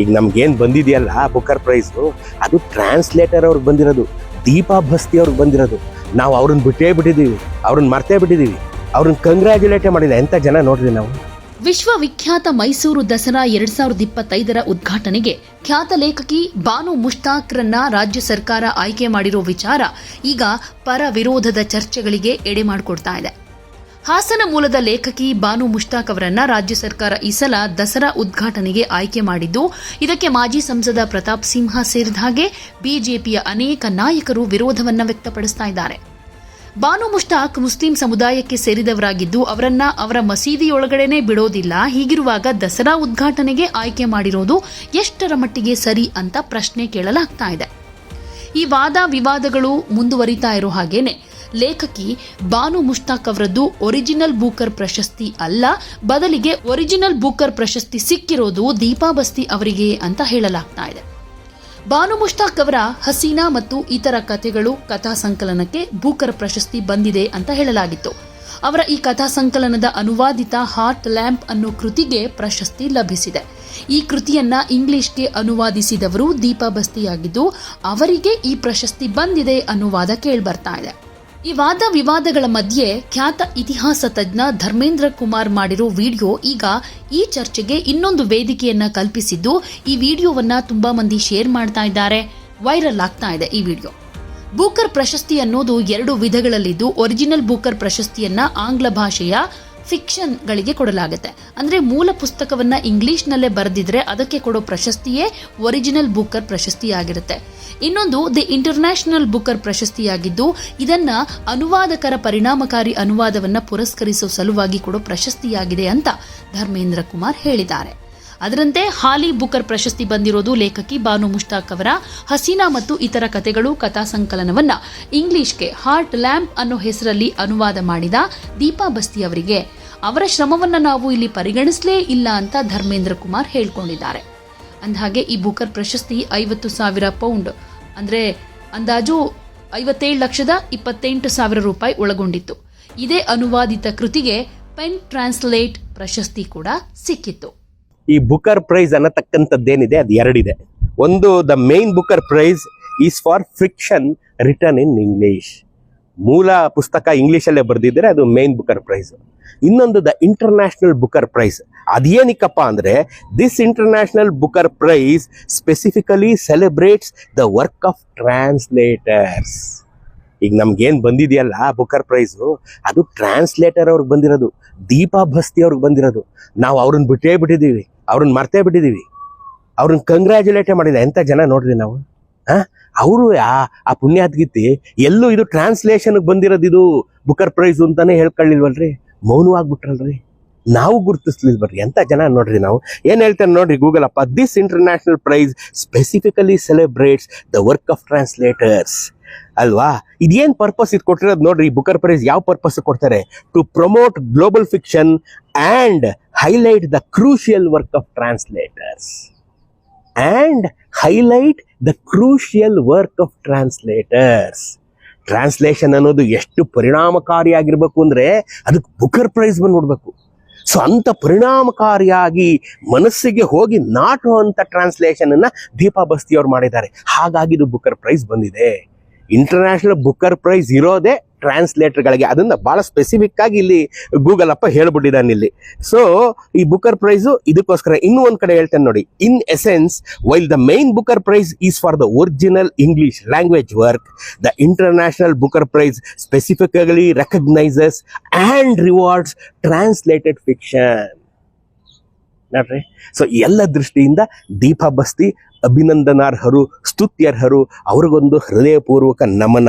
ಈಗ ನಮ್ಗೇನು ಬಂದಿದೆಯಲ್ಲ ಬುಕ್ಕರ್ ಪ್ರೈಸು ಅದು ಟ್ರಾನ್ಸ್ಲೇಟರ್ ಅವ್ರಿಗೆ ಬಂದಿರೋದು, ದೀಪಾ ಭಸ್ತಿ ಅವ್ರಿಗೆ ಬಂದಿರೋದು. ನಾವು ಅವ್ರನ್ನ ಬಿಟ್ಟೇ ಬಿಟ್ಟಿದ್ದೀವಿ ಅವ್ರನ್ನ ಮರ್ತೇ ಬಿಟ್ಟಿದ್ದೀವಿ ಅವ್ರನ್ನ ಕಂಗ್ರ್ಯಾಚುಲೇಟೇ ಮಾಡಿಲ್ಲ. ಎಂಥ ಜನ ನೋಡ್ರಿ ನಾವು? ವಿಶ್ವವಿಖ್ಯಾತ ಮೈಸೂರು ದಸರಾ ಎರಡ್ ಸಾವಿರದ ಇಪ್ಪತ್ತೈದರ ಉದ್ಘಾಟನೆಗೆ ಖ್ಯಾತ ಲೇಖಕಿ ಬಾನು ಮುಷ್ತಾಕ್ರನ್ನ ರಾಜ್ಯ ಸರ್ಕಾರ ಆಯ್ಕೆ ಮಾಡಿರೋ ವಿಚಾರ ಈಗ ಪರ ವಿರೋಧದ ಚರ್ಚೆಗಳಿಗೆ ಎಡೆ ಮಾಡಿಕೊಡ್ತಾ ಇದೆ. ಹಾಸನ ಮೂಲದ ಲೇಖಕಿ ಬಾನು ಮುಷ್ತಾಕ್ ಅವರನ್ನ ರಾಜ್ಯ ಸರ್ಕಾರ ಈ ಸಲ ದಸರಾ ಉದ್ಘಾಟನೆಗೆ ಆಯ್ಕೆ ಮಾಡಿದ್ದು, ಇದಕ್ಕೆ ಮಾಜಿ ಸಂಸದ ಪ್ರತಾಪ್ ಸಿಂಹ ಸೇರಿದ ಹಾಗೆ ಬಿಜೆಪಿಯ ಅನೇಕ ನಾಯಕರು ವಿರೋಧವನ್ನು ವ್ಯಕ್ತಪಡಿಸ್ತಾ ಇದ್ದಾರೆ. ಬಾನು ಮುಷ್ತಾಕ್ ಮುಸ್ಲಿಂ ಸಮುದಾಯಕ್ಕೆ ಸೇರಿದವರಾಗಿದ್ದು, ಅವರನ್ನ ಅವರ ಮಸೀದಿಯೊಳಗಡೆನೆ ಬಿಡೋದಿಲ್ಲ, ಹೀಗಿರುವಾಗ ದಸರಾ ಉದ್ಘಾಟನೆಗೆ ಆಯ್ಕೆ ಮಾಡಿರೋದು ಎಷ್ಟರ ಮಟ್ಟಿಗೆ ಸರಿ ಅಂತ ಪ್ರಶ್ನೆ ಕೇಳಲಾಗ್ತಾ ಇದೆ. ಈ ವಾದ ವಿವಾದಗಳು ಮುಂದುವರಿತಾ ಇರೋ ಹಾಗೇನೆ ಲೇಖಕಿ ಬಾನು ಮುಷ್ತಾಕ್ ಅವರದ್ದು ಒರಿಜಿನಲ್ ಬೂಕರ್ ಪ್ರಶಸ್ತಿ ಅಲ್ಲ, ಬದಲಿಗೆ ಒರಿಜಿನಲ್ ಬೂಕರ್ ಪ್ರಶಸ್ತಿ ಸಿಕ್ಕಿರೋದು ದೀಪಾ ಬಸ್ತಿ ಅವರಿಗೆ ಅಂತ ಹೇಳಲಾಗ್ತಾ ಇದೆ. ಬಾನು ಮುಷ್ತಾಕ್ ಅವರ ಹಸೀನಾ ಮತ್ತು ಇತರ ಕಥೆಗಳು ಕಥಾ ಸಂಕಲನಕ್ಕೆ ಬೂಕರ್ ಪ್ರಶಸ್ತಿ ಬಂದಿದೆ ಅಂತ ಹೇಳಲಾಗಿತ್ತು. ಅವರ ಈ ಕಥಾ ಸಂಕಲನದ ಅನುವಾದಿತ ಹಾರ್ಟ್ ಲ್ಯಾಂಪ್ ಅನ್ನೋ ಕೃತಿಗೆ ಪ್ರಶಸ್ತಿ ಲಭಿಸಿದೆ. ಈ ಕೃತಿಯನ್ನ ಇಂಗ್ಲಿಷ್ಗೆ ಅನುವಾದಿಸಿದವರು ದೀಪಾ ಬಸ್ತಿಯಾಗಿದ್ದು ಅವರಿಗೆ ಈ ಪ್ರಶಸ್ತಿ ಬಂದಿದೆ ಅನ್ನುವಾದ ಕೇಳ್ಬರ್ತಾ ಇದೆ. ಈ ವಾದ ವಿವಾದಗಳ ಮಧ್ಯೆ ಖ್ಯಾತ ಇತಿಹಾಸ ತಜ್ಞ ಧರ್ಮೇಂದ್ರ ಕುಮಾರ್ ಮಾಡಿರೋ ವಿಡಿಯೋ ಈಗ ಈ ಚರ್ಚೆಗೆ ಇನ್ನೊಂದು ವೇದಿಕೆಯನ್ನ ಕಲ್ಪಿಸಿದ್ದು ಈ ವಿಡಿಯೋವನ್ನ ತುಂಬಾ ಮಂದಿ ಶೇರ್ ಮಾಡ್ತಾ ಇದ್ದಾರೆ. ವೈರಲ್ ಆಗ್ತಾ ಇದೆ ಈ ವಿಡಿಯೋ. ಬೂಕರ್ ಪ್ರಶಸ್ತಿ ಅನ್ನೋದು ಎರಡು ವಿಧಗಳಲ್ಲಿದ್ದು ಒರಿಜಿನಲ್ ಬೂಕರ್ ಪ್ರಶಸ್ತಿಯನ್ನ ಆಂಗ್ಲ ಭಾಷೆಯ ಫಿಕ್ಷನ್ಗಳಿಗೆ ಕೊಡಲಾಗುತ್ತೆ. ಅಂದ್ರೆ ಮೂಲ ಪುಸ್ತಕವನ್ನ ಇಂಗ್ಲೀಷ್ನಲ್ಲೇ ಬರೆದಿದ್ರೆ ಅದಕ್ಕೆ ಕೊಡೋ ಪ್ರಶಸ್ತಿಯೇ ಒರಿಜಿನಲ್ ಬುಕ್ಕರ್ ಪ್ರಶಸ್ತಿಯಾಗಿರುತ್ತೆ. ಇನ್ನೊಂದು ದಿ ಇಂಟರ್ನ್ಯಾಷನಲ್ ಬುಕರ್ ಪ್ರಶಸ್ತಿಯಾಗಿದ್ದು, ಇದನ್ನು ಅನುವಾದಕರ ಪರಿಣಾಮಕಾರಿ ಅನುವಾದವನ್ನ ಪುರಸ್ಕರಿಸೋ ಸಲುವಾಗಿ ಕೊಡೋ ಪ್ರಶಸ್ತಿಯಾಗಿದೆ ಅಂತ ಧರ್ಮೇಂದ್ರ ಕುಮಾರ್ ಹೇಳಿದ್ದಾರೆ. ಅದರಂತೆ ಹಾಲಿ ಬುಕರ್ ಪ್ರಶಸ್ತಿ ಬಂದಿರೋದು ಲೇಖಕಿ ಬಾನು ಮುಷ್ತಾಕ್ ಅವರ ಹಸೀನಾ ಮತ್ತು ಇತರ ಕಥೆಗಳು ಕಥಾ ಸಂಕಲನವನ್ನ ಇಂಗ್ಲಿಷ್ಗೆ ಹಾರ್ಟ್ ಲ್ಯಾಂಪ್ ಅನ್ನೋ ಹೆಸರಲ್ಲಿ ಅನುವಾದ ಮಾಡಿದ ದೀಪಾ ಬಸ್ತಿ ಅವರಿಗೆ. ಅವರ ಶ್ರಮವನ್ನ ನಾವು ಇಲ್ಲಿ ಪರಿಗಣಿಸಲೇ ಇಲ್ಲ ಅಂತ ಧರ್ಮೇಂದ್ರ ಕುಮಾರ್ ಹೇಳ್ಕೊಂಡಿದ್ದಾರೆ. ಅಂದಹಾಗೆ ಈ ಬುಕರ್ ಪ್ರಶಸ್ತಿ ಐವತ್ತು ಸಾವಿರ ಪೌಂಡ್ ಅಂದ್ರೆ ಅಂದಾಜು ಐವತ್ತೇಳು ಲಕ್ಷದ ಇಪ್ಪತ್ತೆಂಟು ಸಾವಿರ ರೂಪಾಯಿ ಒಳಗೊಂಡಿತ್ತು. ಇದೇ ಅನುವಾದಿತ ಕೃತಿಗೆ ಪೆನ್ ಟ್ರಾನ್ಸ್ಲೇಟ್ ಪ್ರಶಸ್ತಿ ಕೂಡ ಸಿಕ್ಕಿತ್ತು. ಈ ಬುಕರ್ ಪ್ರೈಸ್ ಅನ್ನತಕ್ಕಂಥದ್ದೇನಿದೆ ಅದು ಎರಡಿದೆ. ಒಂದು the main Booker prize is for fiction written in English ಮೂಲ ಪುಸ್ತಕ ಇಂಗ್ಲೀಷಲ್ಲೇ ಬರೆದಿದ್ದರೆ ಅದು ಮೇನ್ ಬುಕರ್ ಪ್ರೈಸ್ ಇನ್ನೊಂದು ದ ಇಂಟರ್ನ್ಯಾಷನಲ್ ಬುಕರ್ ಪ್ರೈಸ್ ಅದೇನಿಕ್ಕಪ್ಪ ಅಂದರೆ this international Booker prize specifically celebrates the work of translators ಈಗ ನಮ್ಗೇನು ಬಂದಿದೆಯಲ್ಲ ಬುಕರ್ ಪ್ರೈಸು ಅದು ಟ್ರಾನ್ಸ್ಲೇಟರ್ ಅವ್ರಿಗೆ ಬಂದಿರೋದು, ದೀಪಾ ಭಸ್ತಿ ಅವ್ರಿಗೆ ಬಂದಿರೋದು. ನಾವು ಅವ್ರನ್ನ ಬಿಟ್ಟೇ ಬಿಟ್ಟಿದ್ದೀವಿ ಅವ್ರನ್ನ ಮರ್ತೇ ಬಿಟ್ಟಿದ್ದೀವಿ ಅವ್ರನ್ನ ಕಂಗ್ರ್ಯಾಚುಲೇಟೇ ಮಾಡಿದೆ ಎಂಥ ಜನ ನೋಡ್ರಿ ನಾವು? ಅವರು ಆ ಆ ಪುಣ್ಯಾತ್ಗಿತ್ತಿ ಎಲ್ಲೂ ಇದು ಟ್ರಾನ್ಸ್ಲೇಷನ್ಗೆ ಬಂದಿರೋದು ಇದು ಬುಕರ್ ಪ್ರೈಸ್ ಅಂತಾನೆ ಹೇಳ್ಕೊಳ್ಳಿಲ್ವಲ್ರಿ? ಮೌನವಾಗ್ಬಿಟ್ರಲ್ರಿ. ನಾವು ಗುರುತಿಸ್ಲಿಲ್ಲ ಬರ್ರಿ. ಎಂಥ ಜನ ನೋಡ್ರಿ ನಾವು? ಏನು ಹೇಳ್ತಾರೆ ನೋಡ್ರಿ ಗೂಗಲ್ ಅಪ್ಪ this international prize specifically celebrates the work of translators ಅಲ್ವಾ? ಇದೇನ್ ಪರ್ಪಸ್ ಇದು ಕೊಟ್ಟಿರೋದು ನೋಡ್ರಿ? ಬುಕರ್ ಪ್ರೈಸ್ ಯಾವ ಪರ್ಪಸ್ ಕೊಡ್ತಾರೆ? To promote global fiction and highlight the crucial work of translators and highlight the crucial work of translators translation ಅನ್ನೋದು ಎಷ್ಟು ಪರಿಣಾಮಕಾರಿಯಾಗಿರ್ಬೇಕು ಅಂದ್ರೆ, ಅದಕ್ಕೆ ಬುಕರ್ ಪ್ರೈಸ್ ಬಂದು ನೋಡ್ಬೇಕು ಸೊ ಅಂತ ಪರಿಣಾಮಕಾರಿಯಾಗಿ ಮನಸ್ಸಿಗೆ ಹೋಗಿ ನಾಟುವಂತ ಟ್ರಾನ್ಸ್ಲೇಷನ್ ಅನ್ನ ದೀಪಾ ಬಸ್ತಿ ಅವ್ರು ಮಾಡಿದ್ದಾರೆ. ಹಾಗಾಗಿ ಇದು ಬುಕರ್ ಪ್ರೈಸ್ ಬಂದಿದೆ. ಇಂಟರ್ನ್ಯಾಷನಲ್ ಬುಕರ್ ಪ್ರೈಸ್ ಇರೋದೇ ಟ್ರಾನ್ಸ್ಲೇಟರ್ಗಳಿಗೆ ಅದನ್ನ ಬಹಳ ಸ್ಪೆಸಿಫಿಕ್ ಆಗಿ ಇಲ್ಲಿ ಗೂಗಲ್ ಅಪ್ಪ ಹೇಳ್ಬಿಟ್ಟಿದ್ದಾನೆ ಇಲ್ಲಿ. ಸೊ ಈ ಬುಕರ್ ಪ್ರೈಸು ಇದಕ್ಕೋಸ್ಕರ ಇನ್ನೂ ಒಂದು ಕಡೆ ಹೇಳ್ತೇನೆ ನೋಡಿ. In essence while the main Booker prize is for the original English language work the international Booker prize specifically recognises and rewards translated fiction ನೋಡ್ರಿ ಸೊ ಎಲ್ಲ ದೃಷ್ಟಿಯಿಂದ ದೀಪಾ ಬಸ್ತಿ ಅಭಿನಂದನಾರ್ಹರು, ಸ್ತುತ್ಯರ್ಹರು, ಅವ್ರಿಗೊಂದು ಹೃದಯಪೂರ್ವಕ ನಮನ.